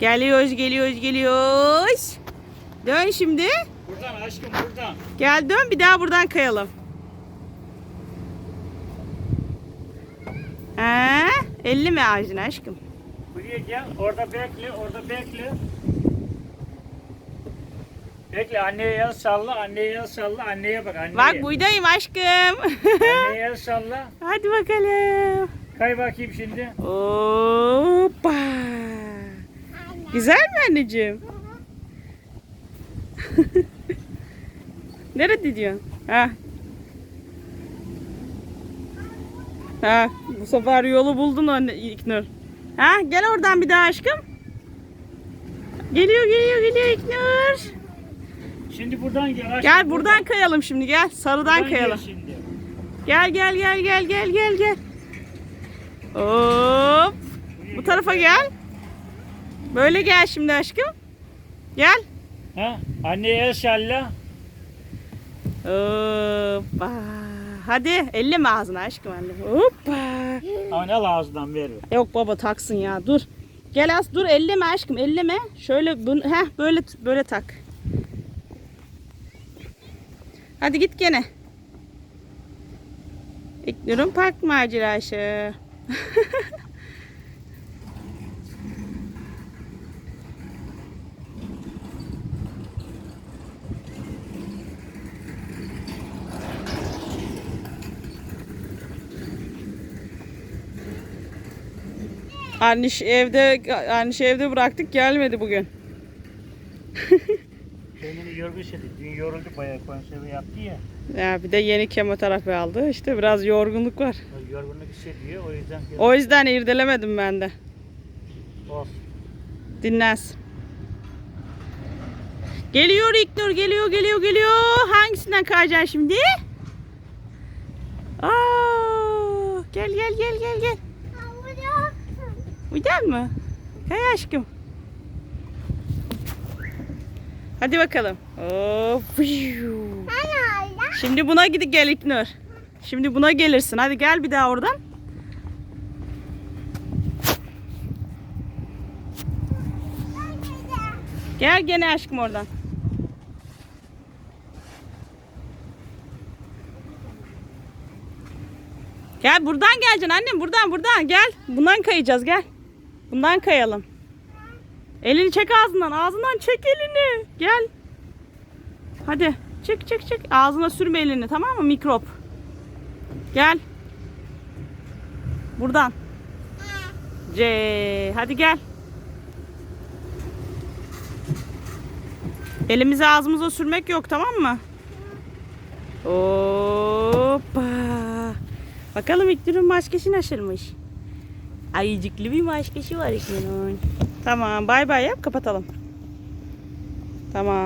Geliyoruz, geliyoruz, geliyoruz. Dön şimdi. Buradan aşkım buradan. Gel dön bir daha buradan kayalım. Ha, 50 mi ağacın aşkım? Buraya gel. Orada bekle. Orada bekle. Bekle anneye el salla. Anneye el salla. Anneye bak anneye. Bak buradayım aşkım. Anneye el salla. Hadi bakalım. Kay bakayım şimdi. Hoppa. Güzel mi anneciğim? Nerede gidiyorsun? Ha. Ha, bu sefer yolu buldun anne İknur. Ha, gel oradan bir daha aşkım. Geliyor, geliyor, geliyor İknur. Şimdi buradan gel. aşkım, Gel buradan kayalım şimdi gel. Sarıdan Buradan gel kayalım. şimdi. Gel gel gel gel gel gel gel. Hop. Bu tarafa gel. Böyle gel şimdi aşkım. Gel. Ha? Anneye el salla. Hoppa. Hadi elleme ağzını aşkım anne. Hoppa. Ama al ağzından ver. Yok baba taksın ya dur. Gel az dur elleme aşkım elleme. Şöyle bunu heh böyle böyle tak. Hadi git gene. İknur'un park macerası. Anniş evde anniş evde bıraktık gelmedi bugün. Kendini yorgun hissetti. Dün yoruldu bayağı konserve yaptı ya. Ya bir de yeni kemoterapi aldı. İşte biraz yorgunluk var. Yorgunluk hissediyor. O yüzden O yüzden irdelemedim ben de. olsun. Dinlensin. Geliyor İknur geliyor geliyor geliyor. Hangisinden kayacaksın şimdi? Aa, gel gel gel gel gel. Uydun mu? Kay aşkım. Hadi bakalım. Fiyu. Şimdi buna gidip gel İknur. Şimdi buna gelirsin. Hadi gel bir daha oradan. Gel gene aşkım oradan. Gel buradan geleceksin annem buradan buradan gel. Bundan kayacağız gel. Bundan kayalım. Elini çek ağzından ağzından çek elini. Gel. Hadi çek çek çek. Ağzına sürme elini tamam mı mikrop. Gel. Buradan. C. Hadi gel. Elimizi ağzımıza sürmek yok tamam mı? Hoppa. Bakalım İknur'un maskesi nasılmış? Ayıcıklı bir maskesi var İknur'un. Tamam bay bay yap kapatalım. Tamam.